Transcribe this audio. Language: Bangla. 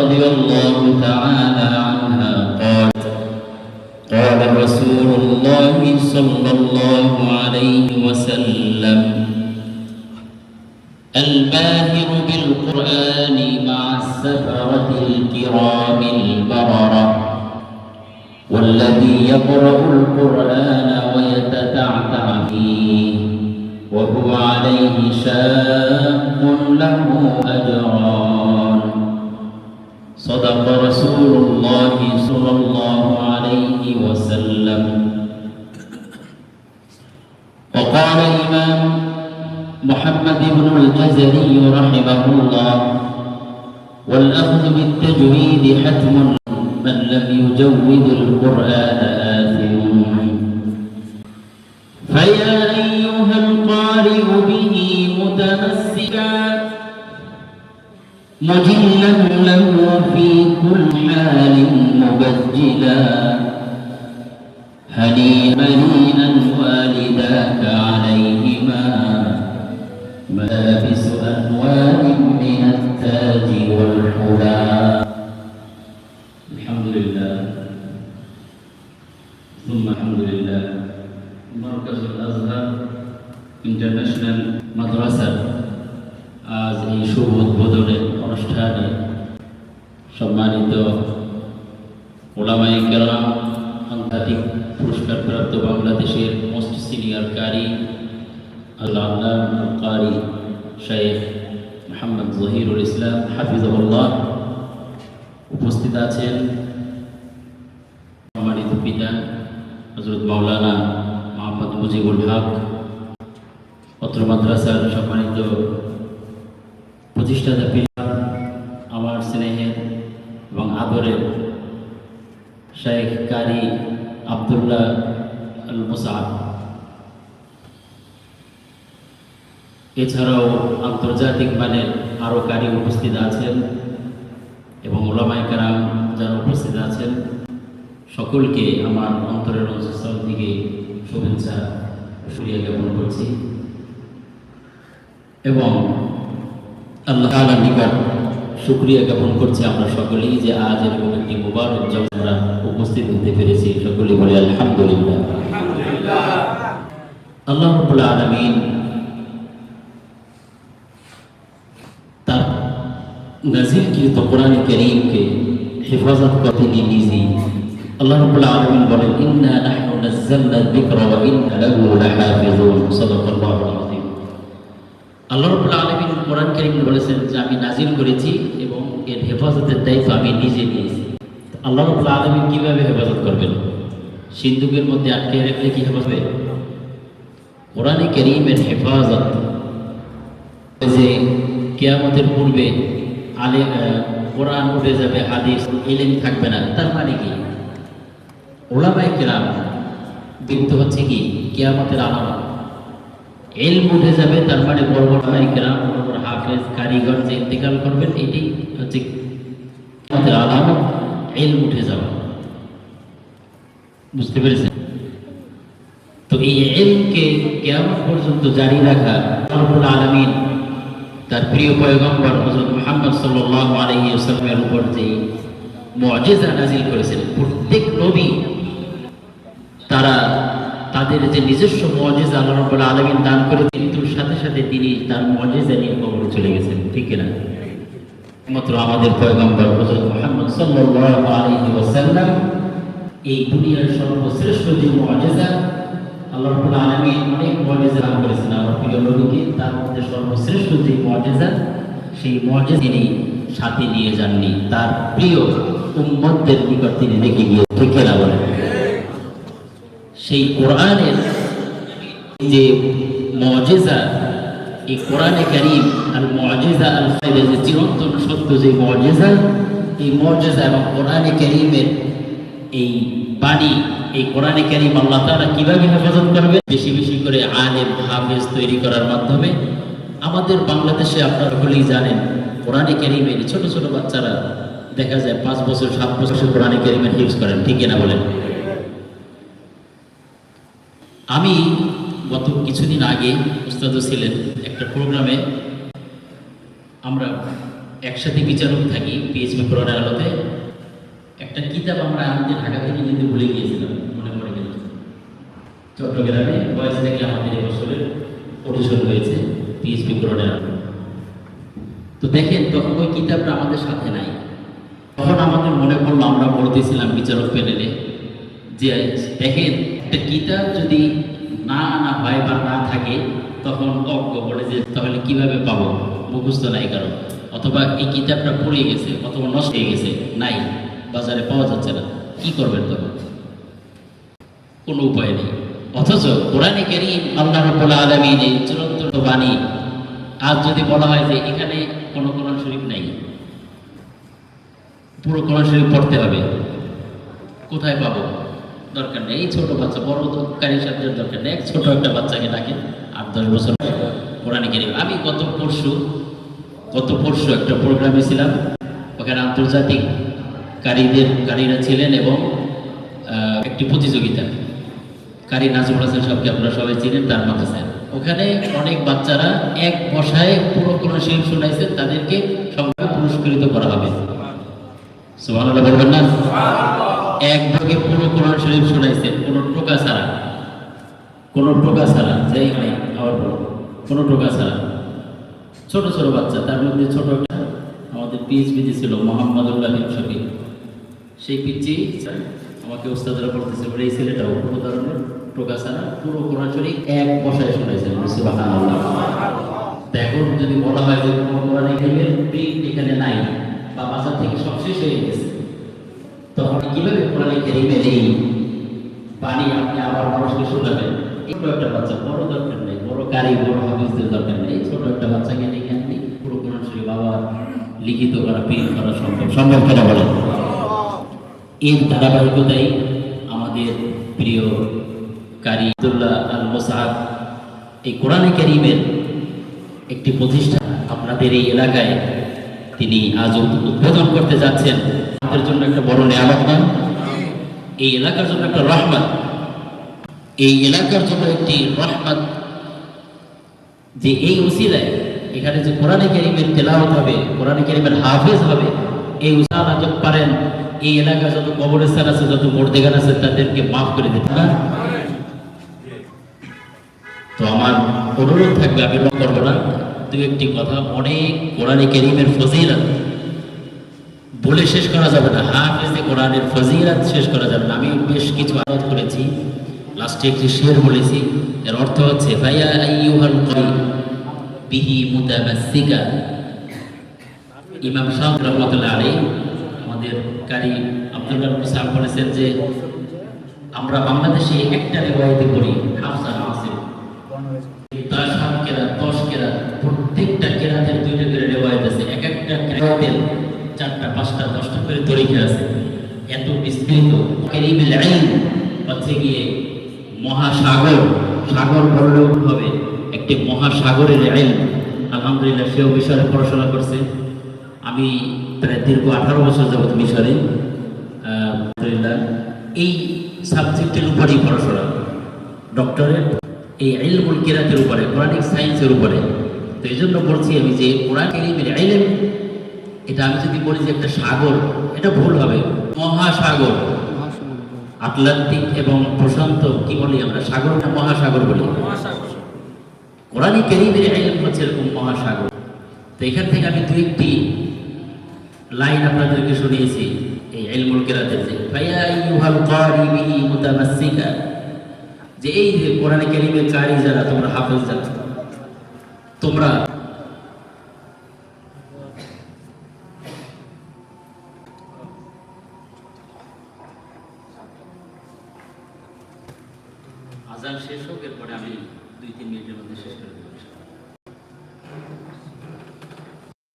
رضي الله تعالى عنها قالت قال رسول الله صلى الله عليه وسلم الماهر بالقرآن مع السفرة الكرام البررة والذي يقرأ القرآن ويتتعتع فيه وهو عليه شاق له أجران صدق رسول الله صلى الله عليه وسلم. وقال الإمام محمد بن الجزري رحمه الله والأخذ بالتجويد حتم من لم يجود القرآن آثم فيا أيها القارئ به متمسكا مجلا له في كل حال مبجلا. هنيئا مريئا والداك عليهما. ملابس أنوار من التاج ওলামাই কেরাম আন্তর্জাতিক পুরস্কারপ্রাপ্ত বাংলাদেশের মোস্ট সিনিয়র কারি আল্লাহ আল্লাহ কারি শেখ মোহাম্মদ জহিরুল ইসলাম হাফিজুল্লাহ উপস্থিত আছেন সম্মানিত পিতা হজরত মাওলানা মোহাম্মদ মুজিবুল হক, পত্র মাদ্রাসার সম্মানিত প্রতিষ্ঠাতা পিতা, আমার স্নেহের এবং আদরের শেখ কারি আবদুল্লাহ আল মুসাদ এছাড়াও আন্তর্জাতিক মানের আরও কারি উপস্থিত আছেন এবং ওলামাই কারাম যারা উপস্থিত আছেন, সকলকে আমার অন্তরের অঞ্চল থেকে শুভেচ্ছা সুরিয়া জ্ঞাপন করছি। এবং আল্লাহ তাআলার নিকট শুক্রিয়া জ্ঞাপন করছি আমরা সকলেই যে আজ এরকম একটি মুবারক যখন আমরা উপস্থিত হতে পেরেছি। সকলেই বলে আলহামদুলিল্লাহ। আল্লাহ রাব্বুল আলামিন তার নাজিলকৃত কোরআন করিমকে হেফাজত করতে নিয়ে নিজেই আল্লাহ রাব্বুল আলামিন বলেন, ইন্না নাহনু নাযালনা যিকরা ওয়া ইন্না লাহু লাহাফিজুন সাদাকাল্লাহু আযীম আল্লাহ রাব্বুল আলামিন কোরআন কারীম বলেছেন যে আমি নাজিল করেছি এবং এর হেফাজতের দায়িত্ব আমি নিজে নিয়েছি। আল্লাহ রাব্বুল আলামিন কীভাবে হেফাজত করবেন? সিন্ধুকের মধ্যে আটকে রাখলে কি হবে কোরআনে কারীমের হেফাজত যে কেয়ামতের পূর্বে আলে কোরআন উঠে যাবে, হাদিস, ইলেম থাকবে না। তার মানে কি? ওলামাই কেরাম কিন্তু হচ্ছে কি? কেয়ামতের আলামত। এলম উঠে যাবে তার মানে বড় বড় ওলামাই বড় বড় হাফেজ, কারিগর যে ইন্তেকাল করবেন, এটি হচ্ছে আলামত এলম উঠে যাওয়া। বুঝতে পেরেছেন? তো এই এলমকে কেয়ামত পর্যন্ত জারি রাখা রব্বুল আলামিন, তার প্রিয় পয়গম্বর হযরত মুহাম্মদ সাল্লাল্লাহু আলাইহি ওয়াসাল্লামের উপর যে মুআজিজা নাজিল করেছেন, প্রত্যেক নবী তারা তাদের যে নিজস্ব মুআজিজা আল্লাহ রাব্বুল আলামিন দান করে মৃত্যুর সাথে সাথে তিনি তার মুআজিজা নিয়ে কবরে চলে গেছেন, ঠিক না মাত্র আমাদের পয়গম্বর হযরত মুহাম্মদ সাল্লাল্লাহু আলাইহি ওয়াসাল্লাম, এই দুনিয়ার সর্বশ্রেষ্ঠ যে মুআজিজা আল্লাহ রাব্বুল অনেক মুআজিজা দান করেছেন। আমার প্রিয় নবীকে, তার মধ্যে সর্বশ্রেষ্ঠ যে মুআজিজা সেই মুআজিজা তিনি সাথে নিয়ে যাননি। তার প্রিয় উম্মতদের নিকট তিনি রেখে গিয়ে, ঠিক না বলেন? সেই কোরআনের যে মুআজিজা এই কোরআনে কারীম আল মুআজিজা আল ফাইদা যে চিরন্তন সত্য যে মুআজিজা এই মুআজিজা এবং কোরআনে কারীমের এই বাণী, এই কোরআনে কারীম আল্লাহ তাআলা কীভাবে হেফাজত করবে? বেশি বেশি করে আলেম, হাফেজ তৈরি করার মাধ্যমে আমাদের বাংলাদেশে আপনারা হলেই জানেন, কোরআনে কারীমের ছোট ছোট বাচ্চারা দেখা যায় পাঁচ বছর, সাত বছর কোরআনে কারীমের হিফজ করেন, ঠিক না বলেন? আমি গত কিছুদিন আগে উস্তাদ ছিলেন একটা প্রোগ্রামে। আমরা একসাথে বিচারক থাকি পিএইচবি কোরআনের আলোতে। একটা কিতাব আমরা আনতে ঢাকা থেকে নিতে ভুলে গিয়েছিলাম, মনে পড়ে গেল। চট্টগ্রামে বয়স থেকে আমাদের এবছরের অডিশন হয়েছে পিএইচবি কোরআনের আলো তো দেখেন, তখন ওই কিতাবটা আমাদের সাথে নাই। তখন আমাদের মনে পড়ল, আমরা পড়তেছিলাম বিচারক প্যানেলে যে দেখেন, একটা কিতাব যদি না আনা হয় বা না থাকে, তখন অজ্ঞ বলে যে, তাহলে কীভাবে পাবো? মুখস্থ নাই কারণ অথবা এই কিতাবটা পড়ে গেছে, অথবা নষ্ট হয়ে গেছে, নাই। বাজারে পাওয়া যাচ্ছে না। কি করবেন তখন? কোনো উপায় নেই। অথচ কোরআনে কারীম আল্লাহ রাব্বুল আলামিন চূড়ান্ত বাণী, আজ যদি বলা হয় যে এখানে কোনো কোরআন শরীফ নাই, পুরো কোরআন শরীফ পড়তে হবে, কোথায় পাবো? দরকার নেই। ছোট বাচ্চা বড় কারি সাথে দরকার নেই। ছোট একটা বাচ্চাকে ডাকে, আট, দশ বছর কোরআনে কারীম। আমি গত পরশু গত পরশু একটা প্রোগ্রামে ছিলাম। ওখানে আন্তর্জাতিক কারীদের কারীরা ছিলেন এবং একটি প্রতিযোগিতা। কারি নাজমুল হাসান সাহেবকে আপনারা সবাই চিনেন, তার মাদ্রাসায়। ওখানে অনেক বাচ্চারা এক বসায় পুরো কোনো শিল্প শোনাইছেন তাদেরকে সংখ্যা পুরস্কৃত করা হবে। সুবহানাল্লাহ, বলবেন এক ভাগে পুরো কোরআন শরীফ শোনাইছেন টোকা ছাড়া। টোকা ছাড়া, যাই নাই, আবার বলো টোকা ছাড়া। ছোট ছোট বাচ্চা, তার মধ্যে ছোট আমাদের ছিল শফিক সেই পিচ্ছি আমাকে ওস্তাদরা বলতেছে এই ছেলেটাও কোনো ধরনের টোকা ছাড়া, পুরো কোরআন শরীফ এক বসায় শুনেছেন সুবহানাল্লাহ। এখন যদি বলা হয় যে কোনো কোরআন এখানে নাই, বা বাজার থেকে সব শেষ হয়ে গেছে। তখন কীভাবে আপনি আবার মানুষকে ছোট একটা বাচ্চা, বড় দরকার নেই। বড় কারি, বড় হাফিজদের দরকার নেই। ছোট একটা বাচ্চাকে লিখে আনলি পুরো কোরআন শরীফ আবার লিখিত করা, প্রিন্ট করা সম্ভব। সম্ভব কেনা বলেন? এর ধারাবাহিকতাই আমাদের প্রিয় কারি আব্দুল্লাহ আল এই কোরআনে কারিমের একটি প্রতিষ্ঠান আপনাদের এই এলাকায় তিনি আজ উদ- উদ্বোধন করতে যাচ্ছেন। আমাদের জন্য একটা বড় নিয়ামত না এই এলাকার জন্য একটা রহমত। এই এলাকার জন্য একটি রহমত যে এই উসিলায় এখানে যে কোরআনে কারিমের তেলাওয়াত হবে, কোরআনে কারিমের হাফেজ হবে, এই উসালা যত পারেন, এই এলাকার যত কবরস্থান আছে, যত মোর্দেগান আছে, তাদেরকে মাফ করে দিতে না তো আমার অনুরোধ থাকবে, আমি করব না। দু একটি কথা, অনেক কোরআনে কারিমের ফজিলত বলে শেষ করা যাবে না। হাফেজে কোরআনের ফজিলত শেষ করা যাবে না। আমি বেশ কিছু আয়াত করেছি, লাস্টে একটি শের বলেছি। এর অর্থ হচ্ছে করি ইমাম আমাদের কারি আব্দুল্লাহ বলেছেন যে, আমরা বাংলাদেশে একটা রেওয়ায়তে পড়ি হাফসা নাসির তার সাত কেরাত দশ কেরাত প্রত্যেকটা কেরাতের দুইটা করে রেওয়ায়ত আছে এক একটা কেরাতের চারটা, পাঁচটা, দশটা করে তরিকা আছে। এত বিস্তৃত। আইন হচ্ছে গিয়ে মহাসাগর। সাগর বললেও হবে, একটি মহাসাগরের আইন। আলহামদুলিল্লাহ, সেও বিষয়ে পড়াশোনা করছে। আমি প্রায় দীর্ঘ আঠারো বছর যাবত মিশরে। এই সাবজেক্টের উপরেই পড়াশোনা। ডক্টরেট এই ইলমুল কিরাতের উপরে কোরআনিক সায়েন্সের উপরে। তো এই জন্য বলছি আমি যে কোরআন কারিমের ইলম এটা আমি যদি বলি যে একটা সাগর, এটা ভুল হবে। মহাসাগর। আটলান্টিক এবং প্রশান্ত কি বলি আমরা? সাগর না মহাসাগর বলি? কোরআন কারিমের ইলম হচ্ছে এরকম মহাসাগর। তো এখান থেকে আমি দু একটি লাইন আপনাদেরকে শুনিয়েছি এই ইলমুল কিরাতের যে। ফায়া আইয়ুহাল কারি মুতামাসসিকা। যে এই কোরআনে কারিমের কারি যারা, তোমরা হাফেজ যারা তোমরা